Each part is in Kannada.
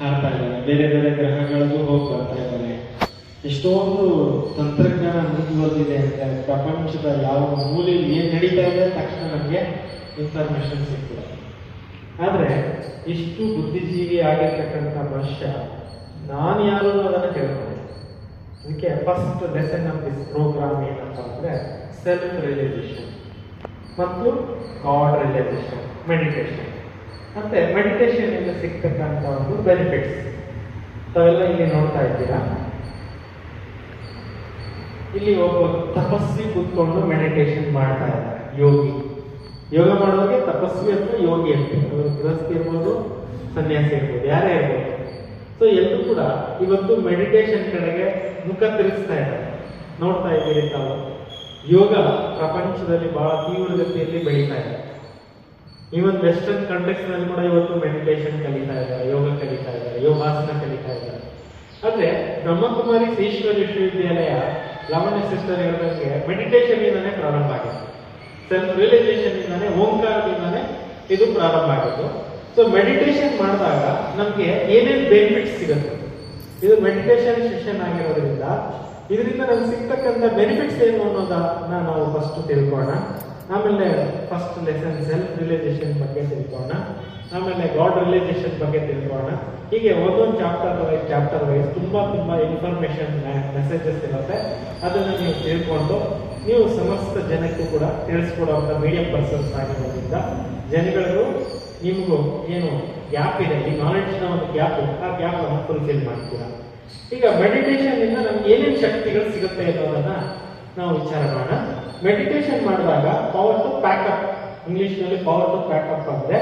ಹಾರ್ತಾ ಇದ್ದಾರೆ ಬೇರೆ ಬೇರೆ ಗ್ರಹಗಳಿಗೂ ಹೋಗಿ ಬರ್ತಾ ಇದ್ದಾರೆ ಎಷ್ಟೊಂದು ತಂತ್ರಜ್ಞಾನ ಮುಂದುವರೆದಿದೆ ಅಂತ ಪ್ರಪಂಚದ ಯಾವ ಮೂಲೆಯಲ್ಲಿ ಏನು ನಡೀತಾ ಇದೆ ತಕ್ಷಣ ನಮಗೆ ಇನ್ಫಾರ್ಮೇಶನ್ ಸಿಗ್ತದೆ. ಆದರೆ ಇಷ್ಟು ಬುದ್ಧಿಜೀವಿ ಆಗಿರ್ತಕ್ಕಂಥ ಮನುಷ್ಯ, ನಾನು ಯಾರು ಅದನ್ನು ಕೇಳ್ಕೊಂಡೆ ಅದಕ್ಕೆ first lesson of this program ಏನಪ್ಪ ಅಂದರೆ ಸೆಲ್ಫ್ ರಿಯಲೈಸೇಷನ್ ಮತ್ತು ಗಾಡ್ ರಿಯಲೈಸೇಷನ್ ಮೆಡಿಟೇಷನ್ ಮತ್ತೆ ಮೆಡಿಟೇಷನ್ ಇಂದ ಸಿಗ್ತಕ್ಕಂಥ ಒಂದು ಬೆನಿಫಿಟ್ಸ್ ತಾವೆಲ್ಲ ಇಲ್ಲಿ ನೋಡ್ತಾ ಇದ್ದೀರಾ? ಇಲ್ಲಿ ಒಬ್ಬ ತಪಸ್ವಿ ಕೂತ್ಕೊಂಡು ಮೆಡಿಟೇಷನ್ ಮಾಡ್ತಾ ಇದ್ದಾರೆ, ಯೋಗಿ. ಯೋಗ ಮಾಡೋರಿಗೆ ತಪಸ್ವಿ ಅಥವಾ ಯೋಗಿ ಅಂತ ಗೃಹಸ್ಥಿ ಇರ್ಬೋದು, ಸನ್ಯಾಸಿ ಇರ್ಬೋದು, ಯಾರೇ ಇರ್ಬೋದು. ಸೊ ಎಲ್ಲರೂ ಕೂಡ ಇವತ್ತು ಮೆಡಿಟೇಷನ್ ಕಡೆಗೆ ಮುಖ ತಿರುಗಿಸ್ತಾ ಇದ್ದಾರೆ. ನೋಡ್ತಾ ಇದ್ದೀರಿ ತಾವು? ಯೋಗ ಪ್ರಪಂಚದಲ್ಲಿ ಬಹಳ ತೀವ್ರಗತಿಯಲ್ಲಿ ಬೆಳೀತಾ ಇದೆ. ಈವನ್ ವೆಸ್ಟರ್ನ್ ಕಂಟ್ರೀಸ್ನಲ್ಲಿ ಕೂಡ ಇವತ್ತು ಮೆಡಿಟೇಷನ್ ಕಲಿತಾ ಇದ್ದಾರೆ, ಯೋಗ ಕಲಿತಾ ಇದ್ದಾರೆ, ಯೋಗಾಸನ ಕಲಿತಾ ಇದ್ದಾರೆ. ಆದ್ರೆ ಬ್ರಹ್ಮಕುಮಾರಿ ಈಶ್ವರ ವಿಶ್ವವಿದ್ಯಾಲಯ ಲಾವಣ್ಯ ಸಿಸ್ಟರ್ ಹೇಳಿದಂಗೆ ಮೆಡಿಟೇಷನ್ ಇಂದಾನೆ ಪ್ರಾರಂಭ ಆಗಿದೆ ಸೆಲ್ಫ್ ರಿಯಲೈಸೇಷನ್ ಇಂದಾನೆ, ಓಂಕಾರದಿಂದಾನೆ ಇದು ಪ್ರಾರಂಭ ಆಗಿದ್ದು ಸೊ ಮೆಡಿಟೇಷನ್ ಮಾಡಿದಾಗ ನಮ್ಗೆ ಏನೇನು ಬೆನಿಫಿಟ್ಸ್ ಸಿಗುತ್ತೆ? ಇದು ಮೆಡಿಟೇಷನ್ ಸೆಷನ್ ಆಗಿರೋದ್ರಿಂದ ಇದರಿಂದ ನಮ್ಗೆ ಸಿಗ್ತಕ್ಕಂಥ ಬೆನಿಫಿಟ್ಸ್ ಏನು ಅನ್ನೋದನ್ನ ನಾವು ಫಸ್ಟ್ ತಿಳ್ಕೋಣ ಆಮೇಲೆ ಫಸ್ಟ್ ಲೆಸನ್ ಸೆಲ್ಫ್ ರಿಯಲೈಸೇಷನ್ ಬಗ್ಗೆ ತಿಳ್ಕೋಣ ಆಮೇಲೆ ಗಾಡ್ ರಿಯಲೈಸೇಷನ್ ಬಗ್ಗೆ ತಿಳ್ಕೋಣ ಹೀಗೆ ಒಂದೊಂದು ಚಾಪ್ಟರ್ ವೈಸ್ ಚಾಪ್ಟರ್ ವೈಸ್ ತುಂಬ ತುಂಬ ಇನ್ಫಾರ್ಮೇಶನ್ ಮೆಸೇಜಸ್ ಇರುತ್ತೆ. ಅದನ್ನು ನೀವು ತಿಳ್ಕೊಂಡು, ನೀವು ಸಮಸ್ತ ಜನಕ್ಕೂ ಕೂಡ ತಿಳಿಸ್ಕೊಡುವಂಥ ಮೀಡಿಯಂ ಪರ್ಸನ್ಸ್ ಆಗಿರೋದ್ರಿಂದ ಜನಗಳಿಗೂ ನಿಮಗೂ ಏನು ಗ್ಯಾಪ್ ಇದೆ, ಈ ನಾಲೆಡ್ಜ್ನ ಒಂದು ಗ್ಯಾಪ್ ಆ ಗ್ಯಾಪ್ ಫುಲ್ಫಿಲ್ ಮಾಡ್ತೀರಾ. ಈಗ ಮೆಡಿಟೇಷನ್ ಇಂದ ನಮ್ಗೆ ಏನೇನು ಶಕ್ತಿಗಳು ಸಿಗುತ್ತೆ ಅನ್ನೋದನ್ನ ನಾವು ವಿಚಾರ ಮಾಡೋಣ. ಮೆಡಿಟೇಷನ್ ಮಾಡಿದಾಗ ಪವರ್ ಟು ಪ್ಯಾಕಪ್ ಇಂಗ್ಲಿಷ್ನಲ್ಲಿ ಪವರ್ ಟು ಪ್ಯಾಕಪ್ ಅಂದ್ರೆ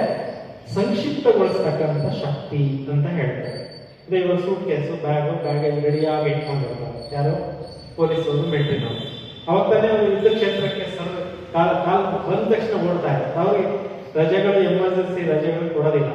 ಸಂಕ್ಷಿಪ್ತಗೊಳಿಸ್ತಕ್ಕಂಥ ಶಕ್ತಿ ಅಂತ ಹೇಳ್ತಾರೆ. ಅಂದ್ರೆ ಇವಾಗ ಸೂಟ್ ಕೇಸು ಬ್ಯಾಗು ಬ್ಯಾಗಲ್ಲಿ ರೆಡಿಯಾಗಿ ಇಟ್ಕೊಂಡಿರ್ತಾರೆ. ಯಾರು? ಪೊಲೀಸರು ಮಿಲಿಟರಿನವರು ಅವಾಗ ತಾನೇ ಅವರು ಯುದ್ಧ ಕ್ಷೇತ್ರಕ್ಕೆ ಸರ್, ಕಾಲ ಕಾಲ ಬಂದ ತಕ್ಷಣ ಓಡ್ತಾ ಇದ್ದಾರೆ. ಅವ್ರಿಗೆ ರಜೆಗಳು ಎಮರ್ಜೆನ್ಸಿ ರಜೆಗಳು ಕೊಡೋದಿಲ್ಲ.